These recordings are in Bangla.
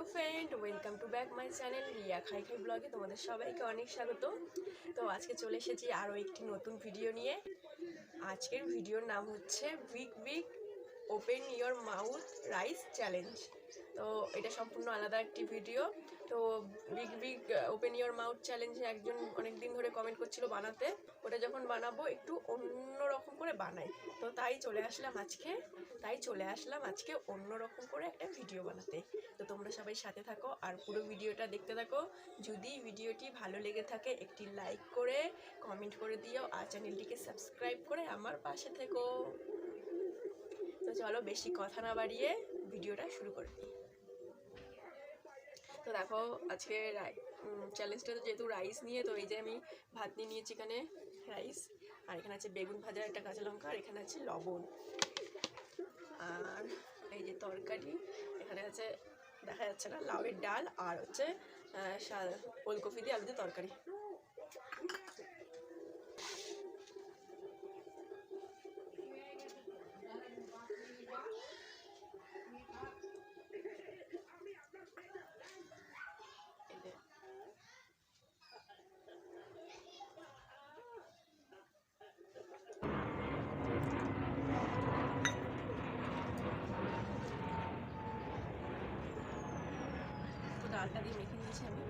Hello friend, welcome to back my channel Riya Khai Khai ব্লগে তোমাদের সবাইকে অনেক স্বাগত। তো আজকে চলে এসেছি আরও একটি নতুন ভিডিও নিয়ে। আজকের ভিডিওর নাম হচ্ছে big big open your mouth rice challenge তো এটা সম্পূর্ণ আলাদা একটি ভিডিও। তো big big open your mouth চ্যালেঞ্জে একজন অনেক দিন ধরে কমেন্ট করছিল বানাতে। ওটা যখন বানাবো, একটু অন্য রকম করে বানাই। তো তাই চলে আসলাম আজকে, তাই চলে আসলাম আজকে অন্য রকম করে একটা ভিডিও বানাতে। তো তোমরা সবাই সাথে থাকো আর পুরো ভিডিওটা দেখতে থাকো। যদি ভিডিওটি ভালো লেগে থাকে, একটি লাইক করে কমেন্ট করে দিও আর চ্যানেলটিকে সাবস্ক্রাইব করে আমার পাশে থেকো। তো চলো বেশি কথা না বাড়িয়ে ভিডিওটা শুরু করে দিই। তো দেখো, আজকে চ্যালেঞ্জটা যেহেতু রাইস নিয়ে, তো এই যে আমি ভাত নিয়ে নিয়েছি এখানে রাইস আর এখানে আছে বেগুন ভাজা, একটা কাঁচা লঙ্কা, আর এখানে আছে লবণ। আর এই যে তরকারি, এখানে আছে, দেখা যাচ্ছে না, লাউয়ের ডাল, আর হচ্ছে ওলকপি দিয়ে আলু দিয়ে তরকারি। ডালটা দিয়ে মেখে নিয়েছি আমি।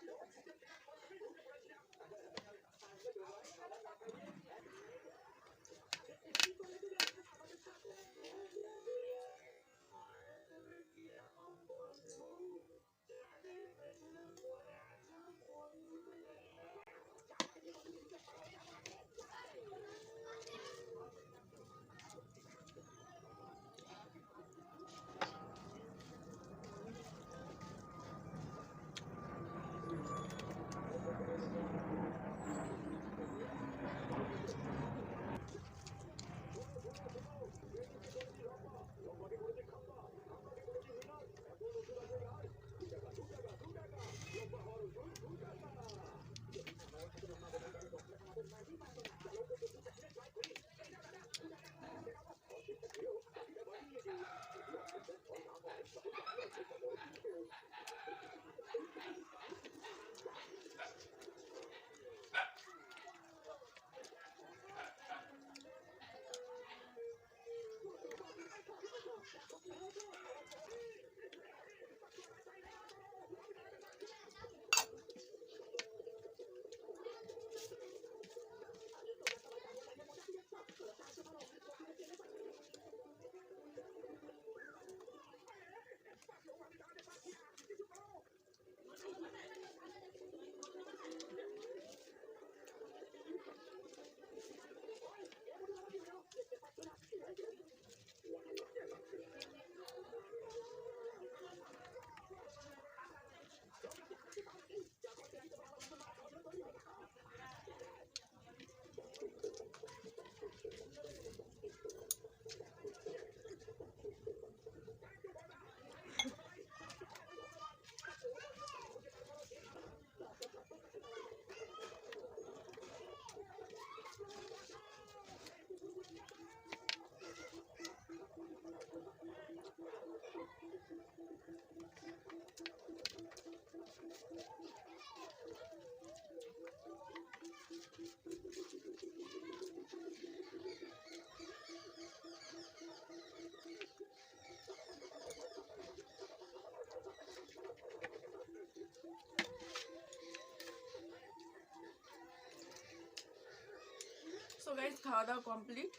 সো গাইজ খাওয়া দাওয়া কমপ্লিট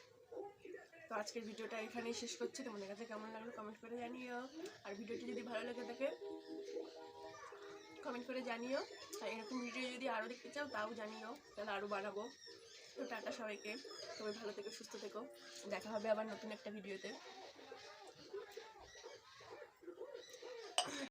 তো আজকের ভিডিওটা এখানেই শেষ করছি। তোমাদের কাছে কেমন লাগল কমেন্ট করে জানিও। আর ভিডিওটি যদি ভালো লেগে থাকে কমেন্ট করে জানিও। আর এরকম ভিডিও যদি আরও দেখতে চাও, তাও জানিও। তাহলে আরও বানাবো তো টাটা সবাইকে। সবাই ভালো থেকো, সুস্থ থেকো। দেখা হবে আবার নতুন একটা ভিডিওতে